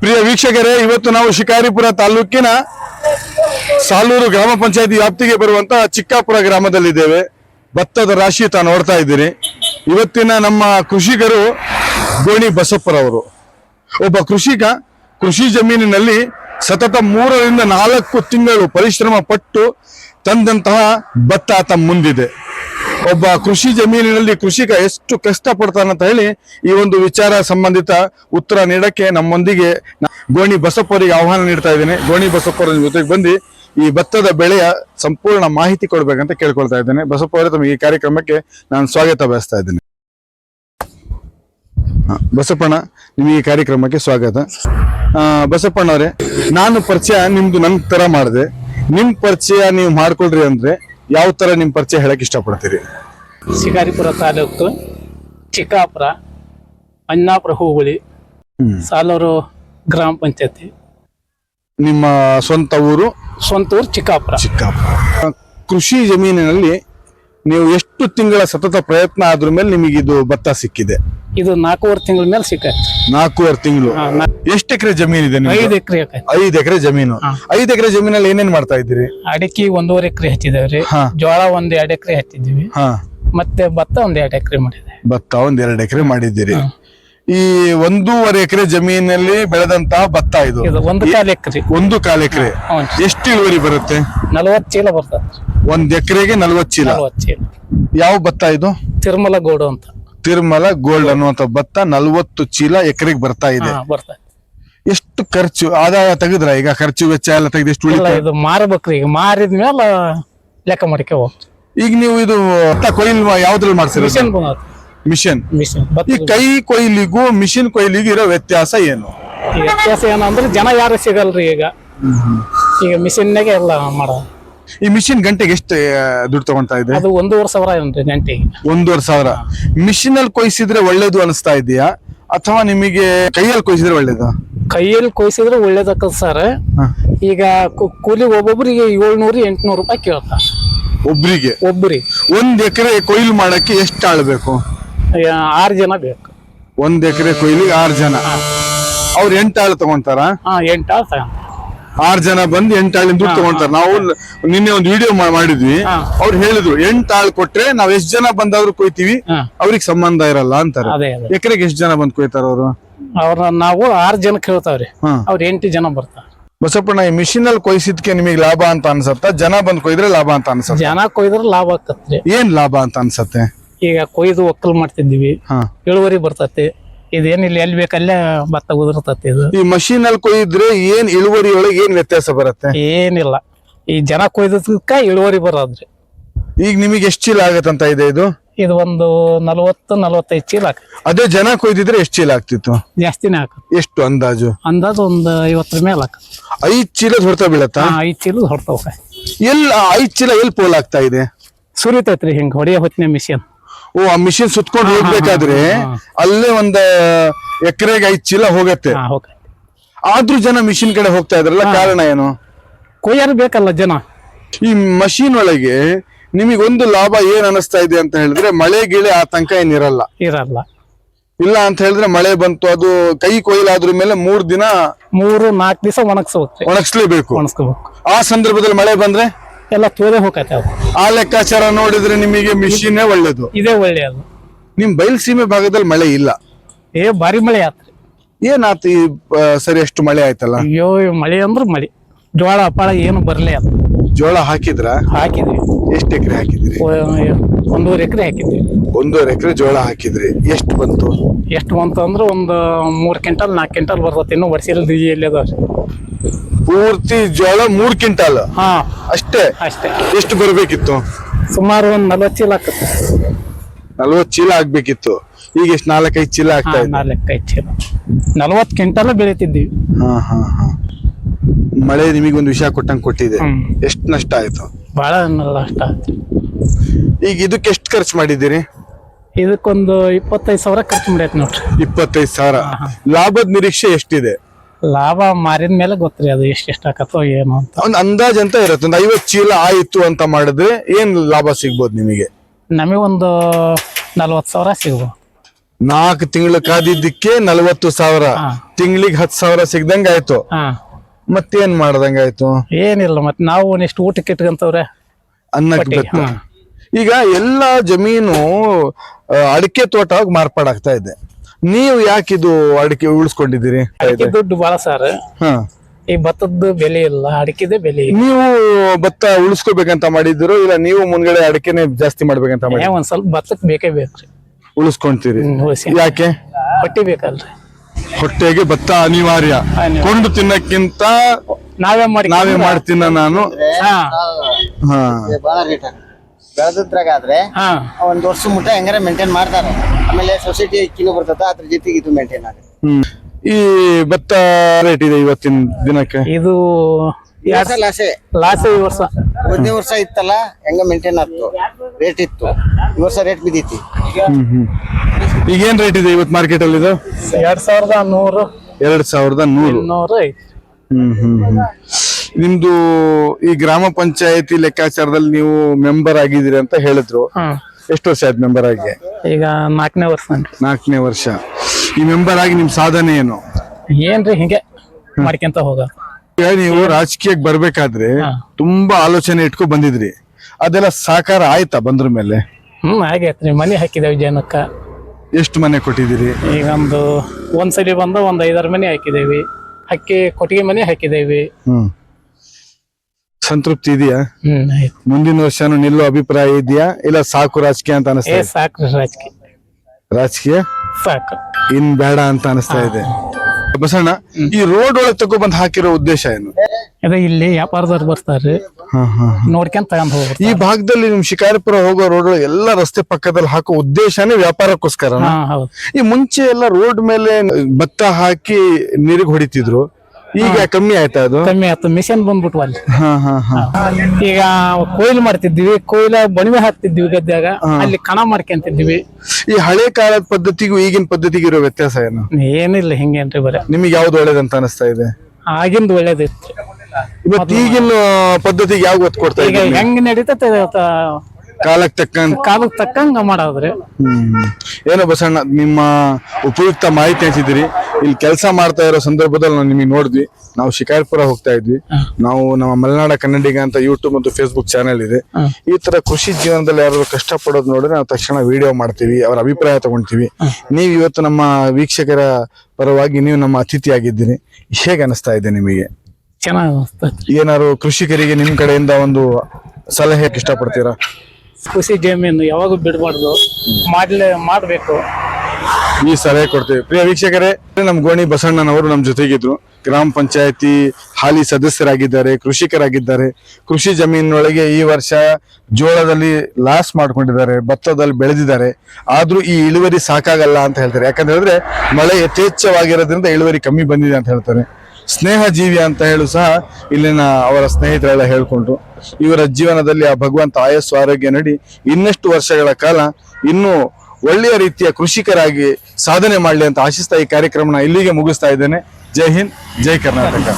ಪ್ರಿಯ ವೀಕ್ಷಕರೇ, ಇವತ್ತು ನಾವು ಶಿಕಾರಿಪುರ ತಾಲೂಕಿನ ಸಾಲೂರು ಗ್ರಾಮ ಪಂಚಾಯತಿ ವ್ಯಾಪ್ತಿಗೆ ಬರುವಂತಹ ಚಿಕ್ಕಾಪುರ ಗ್ರಾಮದಲ್ಲಿದ್ದೇವೆ. ಭತ್ತದ ರಾಶಿ ತಾ ನೋಡ್ತಾ ಇದ್ದೀರಿ. ಇವತ್ತಿನ ನಮ್ಮ ಕೃಷಿಕರು ಗೋಣಿ ಬಸಪ್ಪರವರು. ಒಬ್ಬ ಕೃಷಿಕ ಕೃಷಿ ಜಮೀನಿನಲ್ಲಿ ಸತತ ಮೂರರಿಂದ ನಾಲ್ಕು ತಿಂಗಳು ಪರಿಶ್ರಮ ಪಟ್ಟು ತಂದಂತಹ ಭತ್ತ ಆತ ಮುಂದಿದೆ. ಒಬ್ಬ ಕೃಷಿ ಜಮೀನಿನಲ್ಲಿ ಕೃಷಿಕ ಎಷ್ಟು ಕಷ್ಟ ಪಡ್ತಾನಂತ ಹೇಳಿ ಈ ಒಂದು ವಿಚಾರ ಸಂಬಂಧಿತ ಉತ್ತರ ನೀಡಕ್ಕೆ ನಮ್ಮೊಂದಿಗೆ ಗೋಣಿ ಬಸಪ್ಪರಿಗೆ ಆಹ್ವಾನ ನೀಡ್ತಾ ಇದ್ದೇನೆ. ಗೋಣಿ ಬಸಪ್ಪರ ಜೊತೆಗೆ ಬಂದು ಈ ಭತ್ತದ ಬೆಳೆಯ ಸಂಪೂರ್ಣ ಮಾಹಿತಿ ಕೊಡ್ಬೇಕಂತ ಕೇಳ್ಕೊಳ್ತಾ ಇದ್ದೇನೆ. ಬಸಪ್ಪ ಅವರೇ ತಮಗೆ ಈ ಕಾರ್ಯಕ್ರಮಕ್ಕೆ ನಾನು ಸ್ವಾಗತ ಬಯಸ್ತಾ ಇದ್ದೇನೆ. ಬಸಪ್ಪಣ್ಣ, ನಿಮಗೆ ಈ ಕಾರ್ಯಕ್ರಮಕ್ಕೆ ಸ್ವಾಗತ. ಬಸಪ್ಪಣ್ಣವ್ರೆ, ನಾನು ಪರಿಚಯ ನಿಮ್ದು ನನ್ನ ತರ ಮಾಡಿದೆ. ನಿಮ್ ಪರಿಚಯ ನೀವು ಮಾಡ್ಕೊಳ್ರಿ ಅಂದ್ರೆ ಯಾವ ತರ ನಿಮ್ ಪರಿಚಯ ಹೇಳಕ್ ಇಷ್ಟಪಡ್ತೀರಿ? ಶಿಕಾರಿಪುರ ತಾಲೂಕು ಚಿಕ್ಕಾಪುರ ಅಣ್ಣಾಪುರ ಹೋಬಳಿ ಸಾಲೂರು ಗ್ರಾಮ ಪಂಚಾಯತಿ. ನಿಮ್ಮ ಸ್ವಂತ ಊರು? ಸ್ವಂತ ಊರು ಚಿಕ್ಕಾಪುರ. ಚಿಕ್ಕಾಪುರ. ಕೃಷಿ ಜಮೀನಿನಲ್ಲಿ ನೀವು ಎಷ್ಟು ತಿಂಗಳ ಸತತ ಪ್ರಯತ್ನ ಆದ್ರ ಮೇಲೆ ನಿಮಗೆ ಇದು ಭತ್ತ ಸಿಕ್ಕಿದೆ. ಇದು ನಾಲ್ಕೂವರೆ ತಿಂಗಳ ಮೇಲೆ ಸಿಕ್ಕ ನಾಲ್ಕೂವರೆ ತಿಂಗಳು. ಹಾ, ನಾ- ಎಷ್ಟು ಎಕರೆ ಜಮೀನು ಇದೆ ಐದು ಎಕರೆ ಆಕೈತಿ. ಐದು ಎಕರೆ ಜಮೀನು. ಹಾ. ಐದು ಎಕರೆ ಜಮೀನಲ್ಲಿ ಏನೇನ್ ಮಾಡ್ತಾ ಇದ್ದೀರಿ? ಅಡಿಕೆ ಒಂದೂವರೆ ಎಕರೆ ಹಚ್ಚಿದೇವ್ರಿ. ಹಾ. ಜೋಳ ಒಂದ್ ಎರಡು ಎಕರೆ ಹಚ್ಚಿದ್ವಿ ಹಾ. ಮತ್ತೆ ಭತ್ತ ಒಂದ್ ಎರಡು ಎಕರೆ ಮಾಡಿದೆ ಭತ್ತ ಒಂದ್ ಎರಡು ಎಕರೆ ಮಾಡಿದ್ದೀರಿ. ಈ ಒಂದೂವರೆ ಎಕರೆ ಜಮೀನಲ್ಲಿ ಬೆಳೆದಂತಹ ಭತ್ತ ಇದು. ಇದು ಒಂದು ಕಾಲು ಎಕರೆ. ಒಂದು ಕಾಲು ಎಕರೆ. ಎಷ್ಟು ಇಳುವರಿ ಬರುತ್ತೆ? ನಲವತ್ತು ಚೀಲ ಬರ್ತದೆ. ಒಂದ್ ಎಕರೆಗೆ ನಲ್ವತ್ ಚೀಲ. ನಲವತ್ತು ಚೀಲ. ಯಾವ ಭತ್ತ ಇದು? ತಿರುಮಲ ಗೋಡ ಅಂತ. ತಿರುಮಲ ಗೋಲ್ಡ್ ಅನ್ನುವಂತ ಭತ್ತ ನಲ್ವತ್ತು ಚೀಲ ಎಕರೆಗೆ ಬರ್ತಾ ಇದೆ. ಹಾ ಬರ್ತದೆ. ಎಷ್ಟು ಖರ್ಚು ಆದಾಯ ತೆಗೆದ್ರ? ಈಗ ಖರ್ಚು ವೆಚ್ಚ ಎಲ್ಲ ತೆಗೆದು ಎಷ್ಟು ಇಲ್ಲ ಉಳಿತು ಇದು ಮಾರಬೇಕ್ರಿ. ಈಗ ಮಾರಿದ್ಮೇಲೆ ಲೆಕ್ಕ ಮಾಡಿಕೆ ಈಗ ನೀವು ಇದು ಭತ್ತ ಕೊಯ್ಲು ಯಾವ್ದ್ರಲ್ಲಿ ಮಾಡ್ತೀರಾ ಮಿಷನ್ ಮಿಷನ್. ಮಿಷನ್. ಈ ಕೈ ಕೊಯ್ಲಿಗೂ ಮಿಷಿನ್ ಕೊಯ್ಲಿಗೂ ಇರೋ ವ್ಯತ್ಯಾಸ ಏನು? ವ್ಯತ್ಯಾಸ ವ್ಯತ್ಯಾಸ ಏನಂದ್ರೆ ಜನ ಯಾರು ಸಿಗಲ್ರಿ ಈಗ? ಈಗ ಮಿಷಿನ್ನಾಗೆ ಎಲ್ಲ ಮಾಡೋದು. ಈ ಮಿಷಿನ್ ಗಂಟೆಗೆ ಎಷ್ಟು ಆ, ದುಡ್ಡು ತಗೊಂತಾ ಇದೆ? ಅದು ಒಂದೂವರೆ ಸಾವಿರ ಏನ್ರಿ ಗಂಟೆಗೆ. ಒಂದೂವರೆ ಸಾವಿರ. ಮಿಷಿನ್ ಅಲ್ಲಿ ಕೊಯ್ಸಿದ್ರೆ ಒಳ್ಳೇದು ಅನಿಸ್ತಾ ಇದೆಯಾ? ಅಥವಾ ನಿಮಗೆ ಕೈಯಲ್ಲಿ ಕೊಯ್ಸಿದ್ರೆ ಒಳ್ಳೇದು? ಕೈಯಲ್ಲಿ ಕೊಯ್ಸಿದ್ರೆ ಒಳ್ಳೇದಕ್ಕ ಸರ್. ಈಗ ಕು- ಕೂಲಿ ಒಬ್ಬೊಬ್ಬರಿಗೆ ಏಳ್ನೂರು ಎಂಟ್ನೂರು ರೂಪಾಯಿ ಕೇಳ್ತಾರೆ. ಒಬ್ರಿಗೆ? ಒಬ್ಬರಿಗೆ ಒಂದ್ ಎಕರೆ ಕೊಯ್ಲು ಮಾಡಕ್ಕೆ ಎಷ್ಟು ಆಳ್ಬೇಕು? ಆರು ಜನ ಬೇಕು. ಒಂದ್ ಎಕರೆ ಕೊಯ್ಲಿಗೆ ಆರ್ ಜನ. ಅವ್ರು ಎಂಟ್ ಆಳ್ ತಗೊಂತಾರ? ಹಾ ಎಂಟು ಆಳು ತಗೊಂಡ್ ಆರ್ ಜನ ಬಂದು ಎಂಟ್ ಆಳಿನ ದುಡ್ಡು ತಗೊಂತಾರ. ನಾವು ನಿನ್ನೆ ಒಂದು ವಿಡಿಯೋ ಮಾಡಿದ್ವಿ. ಅವ್ರು ಹೇಳಿದ್ರು ಎಂಟಾಳು ಆಳು ಕೊಟ್ರೆ ನಾವ್ ಎಷ್ಟ್ ಜನ ಬಂದಾದ್ರು ಕೊಯ್ತೀವಿ ಅವ್ರಿಗೆ ಸಂಬಂಧ ಇರಲ್ಲ ಅಂತಾರೆ. ಅದೇ ಅದೇ. ಎಕರೆಗೆ ಎಷ್ಟ್ ಜನ ಬಂದ್ ಕೊಯ್ತಾರ ಅವರು? ಅವ್ರ ನಾವು ಆರು ಜನ ಕೇಳ್ತಾವ್ರಿ. ಹಾ. ಅವ್ರ ಎಂಟು ಜನ ಬರ್ತಾರ. ಬಸಪ್ಪಣ್ಣ ಈ ಮಿಷಿನ್ ಅಲ್ಲಿ ಕೊಯ್ಸಿದ್ಕೆ ನಿಮಗೆ ಲಾಭ ಅಂತ ಅನ್ಸತ್ತ? ಜನ ಬಂದ್ ಕೊಯ್ದ್ರೆ ಲಾಭ ಅಂತ ಅನ್ಸತ್ತೆ? ಜನ ಕೊಯ್ದ್ರೆ ಲಾಭ ಆಕತ್ರಿ ಏನ್ ಲಾಭ ಅಂತ ಅನ್ಸತ್ತೆ? ಈಗ ಕೊಯ್ದು ಒಕ್ಕಲ್ ಮಾಡ್ತಿದ್ದೀವಿ. ಹಾ. ಇಳುವರಿ ಬರ್ತತಿ. ಇಲ್ಲಿ ಎಲ್ಲಿ ಬೇಕಲ್ಲೇ ಭತ್ತ ಉದುರ್ತತಿ ಇದು. ಈ ಮಷೀನ್ ಅಲ್ಲಿ ಕೊಯ್ದ್ರೆ ಏನ್ ಇಳುವರಿ ಒಳಗೆ ಏನ್ ವ್ಯತ್ಯಾಸ ಬರುತ್ತೆ? ಏನಿಲ್ಲ. ಈ ಜನ ಕೊಯ್ದಕ್ಕ ಇಳುವರಿ ಬರೋದ್ರಿ. ಈಗ ನಿಮಗೆ ಎಷ್ಟು ಚೀಲ ಆಗತ್ತಂತ ಇದೆ ಇದು? ಇದು ಒಂದು ನಲವತ್ತು ನಲವತ್ತೈದು ಚೀಲ ಆಕತಿ. ಅದೇ ಜನ ಕೊಯ್ದಿದ್ರೆ ಎಷ್ಟು ಚೀಲ ಆಗ್ತಿತ್ತು? ಜಾಸ್ತಿನೇ ಹಾಕ ಎಷ್ಟು ಅಂದಾಜು? ಅಂದಾಜು ಒಂದು ಐವತ್ತರ ಮೇಲೆ ಹಾಕ ಐದ್ ಚೀಲದ ಹೊರತ ಬೀಳತ್ತಾ? ಐದು ಚೀಲ ಹೊಡ್ತಾವ ಎಲ್ ಆ ಐದ್ ಚೀಲ ಎಲ್ಲಿ ಪೋಲ್ ಆಗ್ತಾ ಇದೆ? ಸುರಿತೈತ್ರಿ ಹಿಂಗ ಹೊಡೆಯ ಹೊತ್ತಿನ ಮಿಷನ್. ಓ ಆ ಮಿಷಿನ್ ಸುತ್ಕೊಂಡು ಹೋಗ್ಬೇಕಾದ್ರೆ ಅಲ್ಲೇ ಒಂದ್ ಎಕರೆಗೆ ಐದ್ ಚೀಲ ಹೋಗತ್ತೆ. ಹಾ ಹೋಗ ಆದ್ರೂ ಜನ ಮಿಷಿನ್ ಕಡೆ ಹೋಗ್ತಾ ಇದ್ರಲ್ಲ ಕಾರಣ ಏನು? ಕೊಯ್ಯಾರು ಬೇಕಲ್ಲ ಜನ? ಈ ಮಷೀನ್ ಒಳಗೆ ನಿಮಗೊಂದು ಲಾಭ ಏನ್ ಅನಿಸ್ತಾ ಇದೆ ಅಂತ ಹೇಳಿದ್ರೆ ಮಳೆ ಗಿಳೆ ಆತಂಕ ಏನಿರಲ್ಲ ಇರಲ್ಲ. ಇಲ್ಲ ಅಂತ ಹೇಳಿದ್ರೆ ಮಳೆ ಬಂತು ಅದು ಕೈ ಕೊಯ್ಲಾದ್ರ ಮೇಲೆ ಮೂರ್ ದಿನ ಮೂರು ನಾಲ್ಕು ದಿವಸ ಒಣಗ್ಸ್ಬೇಕ್ರಿ ಒಣಗಿಸ್ಲೇಬೇಕು. ಒಣಸ್ಕೋಬೇಕು ಆ ಸಂದರ್ಭದಲ್ಲಿ ಮಳೆ ಬಂದ್ರೆ? ಎಲ್ಲ ತೋರೆ ಹೋಗತ್ತೆ ಆ ಲೆಕ್ಕಾಚಾರ ನೋಡಿದ್ರೆ ನಿಮಗೆ ಮಿಷಿನ್ ಒಳ್ಳೇದು. ಇದೇ ಒಳ್ಳೆಯದು ನಿಮ್ ಬಯಲ್ಸೀಮೆ ಭಾಗದಲ್ಲಿ ಮಳೆ ಇಲ್ಲ. ಏ ಭಾರಿ ಮಳೆ ಆತ್ರಿ. ಏನಾತು ಈ ಆ, ಸರಿ ಅಷ್ಟು ಮಳೆ ಆಯ್ತಲ್ಲ? ಅಯ್ಯೋ ಮಳೆ ಅಂದ್ರೆ ಮಳೆ. ಜೋಳ ಪಾಳ ಏನು ಬರಲೇ ಅದು ಜೋಳ ಹಾಕಿದ್ರ? ಹಾಕಿದ್ರಿ ಎಷ್ಟು ಎಕರೆ ಹಾಕಿದ್ರಿ? ಒ- ಒಂದೂವರೆ ಎಕರೆ ಹಾಕಿದ್ವಿ. ಒಂದೂವರೆ ಎಕರೆ ಜೋಳ ಹಾಕಿದ್ರಿ. ಎಷ್ಟು ಬಂತು? ಎಷ್ಟು ಬಂತು ಅಂದ್ರೆ ಒಂದು ಮೂರು ಕ್ವಿಂಟಲ್ ನಾಲ್ಕು ಕ್ವಿಂಟಲ್ ಬರ್ತೈತಿ. ಇನ್ನೂ ವರ್ಷ ಎಲ್ಲಿ ಅದಾವ್ರಿ? ಪೂರ್ತಿ ಜೋಳ ಮೂರ್ ಕ್ವಿಂಟಾಲ್. ಹಾ. ಅಷ್ಟೇ. ಅಷ್ಟೇ. ಎಷ್ಟು ಬರ್ಬೇಕಿತ್ತು? ಸುಮಾರು ಒಂದು ನಲ್ವತ್ತು ಚೀಲ ಆಕತ್ತೆ ನಲ್ವತ್ ಚೀಲ ಆಗ್ಬೇಕಿತ್ತು. ಈಗ ಎಷ್ಟು ನಾಲ್ಕೈದು ಚೀಲ ಆಗ್ತಾ ನಾಲ್ಕೈದು ಇದೆ? ನಾಲ್ಕು ಐದು ಚೀಲ. ನಲ್ವತ್ತು ಕ್ವಿಂಟಲ್ ಬೆಳಿತಿದ್ದೀವಿ ಹಾ ಹಾ ಹಾ. ಮಳೆ ನಿಮಗೆ ಒಂದು ವಿಷಯ ಕೊಟ್ಟಂಗ್ ಕೊಟ್ಟಿದೆ. ಹ್ಮ್. ಎಷ್ಟು ನಷ್ಟ ಆಯ್ತು? ಬಹಳ ನಷ್ಟ ಆಯ್ತು. ಈಗ ಇದಕ್ಕೆ ಎಷ್ಟು ಖರ್ಚು ಮಾಡಿದ್ದೀರಿ? ಇದಕ್ಕೊಂದು ಇಪ್ಪತ್ತೈದು ಸಾವಿರ ಖರ್ಚು ಮಾಡ್ಯಾತ್ ನೋಡ್ರಿ. ಇಪ್ಪತ್ತೈದು ಸಾವಿರ. ಲಾಭದ ನಿರೀಕ್ಷೆ ಎಷ್ಟಿದೆ? ಲಾಭ ಮಾರಿದ ಮೇಲೆ ಗೊತ್ತ್ರಿ ಅದು ಎಷ್ಟು ಎಷ್ಟು ಆಕತ್ತೋ ಏನು ಅಂತ. ಒಂದ್ ಅಂದಾಜ್ ಅಂತ ಇರುತ್ತೆ. ಒಂದು ಐವತ್ ಚೀಲ ಆಯಿತು ಅಂತ ಮಾಡಿದ್ರೆ ಏನ್ ಲಾಭ ಸಿಗ್ಬೋದು ನಿಮಗೆ? ನಮಗೊಂದು ನಲ್ವತ್ತು ಸಾವಿರ ಸಿಗ್ಬೋದು. ನಾಲ್ಕು ತಿಂಗಳು ಕಾದಿದ್ದಕ್ಕೆ ನಲವತ್ತು ಸಾವಿರ. ಹಾ. ತಿಂಗಳಿಗೆ ಹತ್ತು ಸಾವಿರ ಸಿಗ್ದಂಗ್ ಆಯ್ತು. ಹಾ. ಮತ್ತೇನ್ ಮಾಡ್ದಂಗ್ ಆಯ್ತು? ಏನಿಲ್ಲ ಮತ್ತೆ ನಾವು ನೆಕ್ಸ್ಟ್ ಊಟಕ್ಕೆ ಇಟ್ಕೊಂತವ್ರೆ. ಅನ್ನಕ್ಕೆ ಪಟ್ಟಿ, ಬೆತ್ತ ಹಾ. ಈಗ ಎಲ್ಲ ಜಮೀನು ಆ, ಅಡಿಕೆ ತೋಟ ಆಗಿ ಮಾರ್ಪಾಡಾಗ್ತಾ ಇದೆ. ನೀವು ಯಾಕಿದು ಅಡಿಕೆ ಉಳಿಸ್ಕೊಂಡಿದ್ದೀರಿ? ಅಡಿಕೆ ದುಡ್ಡು ಬಾಳ ಸರ್. ಹಾ. ಈ ಭತ್ತದ ಬೆಲೆ ಇಲ್ಲ ಅಡಿಕೆದೇ ಬೆಲೆ ಇಲ್ಲ. ನೀವು ಭತ್ತ ಉಳಿಸ್ಕೋಬೇಕಂತ ಮಾಡಿದ್ರು ಇಲ್ಲ ನೀವು ಮುಂದ್ಗಡೆ ಅಡಿಕೆನೆ ಜಾಸ್ತಿ ಮಾಡ್ಬೇಕಂತ ಮಾಡಿ ಏ, ಒಂದ್ ಸ್ವಲ್ಪ ಭತ್ತಕ್ಕೆ ಬೇಕೇ ಬೇಕ್ರಿ ಉಳಿಸ್ಕೊಂತೀರಿ. ಹ್ಮ್, ಉಳಿಸಿ. ಯಾಕೆ? ಹೊಟ್ಟೆ ಬೇಕಲ್ರಿ. ಹೊಟ್ಟೆಗೆ ಭತ್ತ ಅನಿವಾರ್ಯ. ಅನಿವಾರ್ಯ. ಕೊಂಡು ತಿನ್ನಕ್ಕಿಂತ ನಾವೇ ಮಾಡಿ ನಾವೇ ಮಾಡ್ತೀನ ನಾನು. ಹಾ. ಹಾ. ಬಹಳ ರೇಟ್ ಆದ್ರೆ ಹಾ. ಒಂದ್ ವರ್ಷ ಮುಟ್ಟ ಹೆಂಗಾರ ಮೇಂಟೈನ್ ಮಾಡ್ತಾರೆ. ಆಮೇಲೆ ಸೊಸೈಟಿ ಕಿಲೋ ಬರ್ತದ ಅದ್ರ ಜೊತೆಗೆ ಇದು ಮೇಂಟೈನ್ ಆಗುತ್ತೆ. ಹ್ಮ್. ಈ ಭತ್ತ ರೇಟ್ ಇದೆ ಇವತ್ತಿನ ದಿನಕ್ಕೆ? ಇದು ಈ ವರ್ಷ ಲಾಸೆ ಈ ವರ್ಷ. ಒಂದೇ ವರ್ಷ ಇತ್ತಲ್ಲ ಹೆಂಗ ಮೇಂಟೈನ್ ಆಗ್ತು? ರೇಟ್ ಇತ್ತು. ಈ ವರ್ಷ ರೇಟ್ ಬಿದ್ದೈತಿ. ಹ್ಮ್ ಹ್ಮ್. ಈಗ ಏನ್ ರೇಟ್ ಇದೆ ಇವತ್ತು ಮಾರ್ಕೆಟ್ ಅಲ್ಲಿ ಇದು? ಎರಡ್ ಸಾವಿರದ ನೂರು. ಎರಡ್ ಸಾವಿರದ ನೂರು. ಇನ್ನೂರು ಐತಿ. ಹ್ಮ್ ಹ್ಮ್ ಹ್ಮ್. ನಿಮ್ದು ಈ ಗ್ರಾಮ ಪಂಚಾಯತಿ ಲೆಕ್ಕಾಚಾರದಲ್ಲಿ ನೀವು ಮೆಂಬರ್ ಆಗಿದ್ದೀರಿ ಅಂತ ಹೇಳಿದ್ರು. ಹ್ಮ್ ಎಷ್ಟು ವರ್ಷ ಆಯ್ತು ಮೆಂಬರ್ ಆಗಿ? ಈಗ ನಾಲ್ಕನೇ ವರ್ಷ ನಾಲ್ಕನೇ ವರ್ಷ. ಈ ಮೆಂಬರ್ ಆಗಿ ನಿಮ್ ಸಾಧನೆ ಏನು? ಏನ್ರಿ ಹಿಂಗೆ ಮಾಡ್ಕೊಂತ ಹೋಗ ಈಗ ನೀವು ರಾಜಕೀಯಕ್ಕೆ ಬರ್ಬೇಕಾದ್ರೆ ಹಾ. ತುಂಬಾ ಆಲೋಚನೆ ಇಟ್ಕೊ ಬಂದಿದ್ರಿ. ಅದೆಲ್ಲ ಸಾಕಾರ ಆಯ್ತಾ ಬಂದ್ರ ಮೇಲೆ? ಹ್ಮ್ ಆಗೈತ್ರಿ ಮನೆ ಹಾಕಿದೇವಿ ಜನಕ್ಕ ಎಷ್ಟು ಮನೆ ಕೊಟ್ಟಿದ್ದೀರಿ? ಈಗ ಒಂದು ಒಂದ್ ಸಲ ಬಂದ ಒಂದ್ ಐದಾರು ಮನೆ ಹಾಕಿದೇವಿ. ಹಕ್ಕಿ ಕೊಟ್ಟಿಗೆ ಮನೆ ಹಾಕಿದೇವಿ. ಹ್ಮ್. ಸಂತೃಪ್ತಿ ಇದೆಯಾ? ಹ್ಮ್ ಆಯ್ತು. ಮುಂದಿನ ವರ್ಷನೂ ನಿಲ್ಲೋ ಅಭಿಪ್ರಾಯ ಇದೆಯಾ? ಇಲ್ಲ ಸಾಕು ರಾಜಕೀಯ ಅಂತ ಏ ಅನಿಸ್ತಾ ಇದೆ? ಸಾಕ್ರಿ ರಾಜಕೀಯ. ರಾಜಕೀಯ? ಸಾಕು. ಇನ್ ಬೇಡ ಅಂತ ಅನಿಸ್ತಾ ಇದೆ. ಬಸಣ್ಣ ಈ ರೋಡ್ ಒಳಗೆ ತಗೋ ಬಂದ್ ಹಾಕಿರೋ ಉದ್ದೇಶ ಏನು? ಇದು ಇಲ್ಲಿ ವ್ಯಾಪಾರದವ್ರು ಬರ್ತಾರೆ. ಹಾ, ಹಾ, ಹಾ. ನೋಡ್ಕೊಂತ ತಗೊಂಡ್ ಹೋಗ್ಬೇಕು ಈ ಭಾಗದಲ್ಲಿ ನಿಮ್ ಶಿಕಾರಿಪುರ ಹೋಗೋ ರೋಡ್ ಎಲ್ಲಾ ರಸ್ತೆ ಪಕ್ಕದಲ್ಲಿ ಹಾಕೋ ಉದ್ದೇಶನೇ ವ್ಯಾಪಾರಕ್ಕೋಸ್ಕರ ಹಾ ಹೌದು. ಈ ಮುಂಚೆ ಎಲ್ಲ ರೋಡ್ ಮೇಲೆ ಭತ್ತ ಹಾಕಿ ನೀರಿಗೆ ಹೊಡಿತಿದ್ರು. ಈಗ ಕಮ್ಮಿ ಆಯ್ತಾ ಅದು? ಕಮ್ಮಿ ಆಯ್ತು. ಮಿಷನ್ ಬಂದ್ಬಿಟ್ವು ಅಲ್ಲಿ. ಈಗ ಕೊಯ್ಲು ಮಾಡ್ತಿದ್ವಿ ಕೊಯ್ಲ ಬಣಿವೆ ಹಾಕ್ತಿದ್ವಿ ಗದ್ದೆಗ ಅಲ್ಲಿ ಕಣ ಮಾಡ್ಕೊಂತಿದ್ವಿ ಈ ಹಳೆ ಕಾಲದ ಪದ್ಧತಿಗೂ ಈಗಿನ ಪದ್ಧತಿಗೂ ಇರೋ ವ್ಯತ್ಯಾಸ ಏನು? ಏನಿಲ್ಲ ಹಿಂಗೇನ್ರಿ ಬರ. ನಿಮ್ಗೆ ಯಾವ್ದು ಒಳ್ಳೇದಂತ ಅನಿಸ್ತಾ ಇದೆ? ಆಗಿಂದ ಒಳ್ಳೇದಿತ್ತು. ಇವತ್ತು ಈಗಿನ ಪದ್ಧತಿಗೆ ಯಾವ ಒತ್ತು ಕೊಡ್ತಾ ಈಗ ಹೆಂಗ್ ನಡೀತೈತೆ ಕಾಲಕ್ಕೆ ತಕ್ಕಂತ ಕಾಲಕ್ಕೆ ತಕ್ಕಂಗ ಮಾಡೋದ್ರಿ. ಹ್ಮ್ ಏನೋ ಬಸಣ್ಣ ನಿಮ್ಮ ಉಪಯುಕ್ತ ಮಾಹಿತಿ ಹಂಚಿದಿರಿ ಇಲ್ಲಿ ಕೆಲಸ ಮಾಡ್ತಾ ಇರೋ ಸಂದರ್ಭದಲ್ಲಿ ನಾವು ನಿಮಗೆ ನೋಡಿದ್ವಿ. ನಾವು ಶಿಕಾರ್ಪುರ ಹೋಗ್ತಾ ಇದ್ವಿ. ನಾವು ನಮ್ಮ ಮಲೆನಾಡ ಕನ್ನಡಿಗ ಅಂತ ಯೂಟ್ಯೂಬ್ ಮತ್ತು ಫೇಸ್ಬುಕ್ ಚಾನೆಲ್ ಇದೆ. ಈ ತರ ಕೃಷಿ ಜೀವನದಲ್ಲಿ ಯಾರಾದ್ರು ಕಷ್ಟ ಪಡೋದು ನೋಡಿದ್ರೆ ನಾವು ತಕ್ಷಣ ವಿಡಿಯೋ ಮಾಡ್ತೀವಿ ಅವರ ಅಭಿಪ್ರಾಯ ತಗೊಂತೀವಿ. ನೀವು ಇವತ್ತು ನಮ್ಮ ವೀಕ್ಷಕರ ಪರವಾಗಿ ನೀವು ನಮ್ಮ ಅತಿಥಿ ಆಗಿದ್ದೀರಿ ಹೇಗೆ ಅನಿಸ್ತಾ ಇದೆ ನಿಮಗೆ? ಚೆನ್ನಾಗಿ ಏನಾದ್ರು ಕೃಷಿಕರಿಗೆ ನಿಮ್ ಕಡೆಯಿಂದ ಒಂದು ಸಲಹೆ ಇಷ್ಟಪಡ್ತೀರಾ? ಕೃಷಿ ಜಮೀನು ಯಾವಾಗೂ ಬಿಡಬಾರ್ದು. ಮಾಡಲೇ, ಮಾಡಬೇಕು. ಈ ಸಲಹೆ ಕೊಡ್ತೇವೆ. ಪ್ರಿಯ ವೀಕ್ಷಕರೇ, ನಮ್ಮ ಗೋಣಿ ಬಸಣ್ಣನವರು ನಮ್ಮ ಜೊತೆಗಿದ್ರು. ಗ್ರಾಮ ಪಂಚಾಯತಿ ಹಾಲಿ ಸದಸ್ಯರಾಗಿದ್ದಾರೆ, ಕೃಷಿಕರಾಗಿದ್ದಾರೆ. ಕೃಷಿ ಜಮೀನಿನೊಳಗೆ ಈ ವರ್ಷ ಜೋಳದಲ್ಲಿ ಲಾಸ್ ಮಾಡ್ಕೊಂಡಿದ್ದಾರೆ, ಭತ್ತದಲ್ಲಿ ಬೆಳೆದಿದ್ದಾರೆ. ಆದರೂ ಈ ಇಳುವರಿ ಸಾಕಾಗಲ್ಲ ಅಂತ ಹೇಳ್ತಾರೆ. ಯಾಕಂತ ಹೇಳಿದ್ರೆ ಮಳೆ ಯಥೇಚ್ಛವಾಗಿರೋದ್ರಿಂದ ಇಳುವರಿ ಕಮ್ಮಿ ಬಂದಿದೆ ಅಂತ ಹೇಳ್ತಾರೆ. ಸ್ನೇಹ ಜೀವಿ ಅಂತ ಹೇಳು ಸಹ ಇಲ್ಲಿನ ಅವರ ಸ್ನೇಹಿತರೆಲ್ಲ ಹೇಳ್ಕೊಂಡ್ರು. ಇವರ ಜೀವನದಲ್ಲಿ ಆ ಭಗವಂತ ಆಯಸ್ಸು, ಆರೋಗ್ಯ ನಡಿ. ಇನ್ನಷ್ಟು ವರ್ಷಗಳ ಕಾಲ ಇನ್ನೂ ಒಳ್ಳೆಯ ರೀತಿಯ ಕೃಷಿಕರಾಗಿ ಸಾಧನೆ ಮಾಡಲಿ ಅಂತ ಆಶಿಸ್ತಾ ಈ ಕಾರ್ಯಕ್ರಮನ ಇಲ್ಲಿಗೆ ಮುಗಿಸ್ತಾ ಇದ್ದೇನೆ. ಜೈ ಹಿಂದ್, ಜೈ ಕರ್ನಾಟಕ.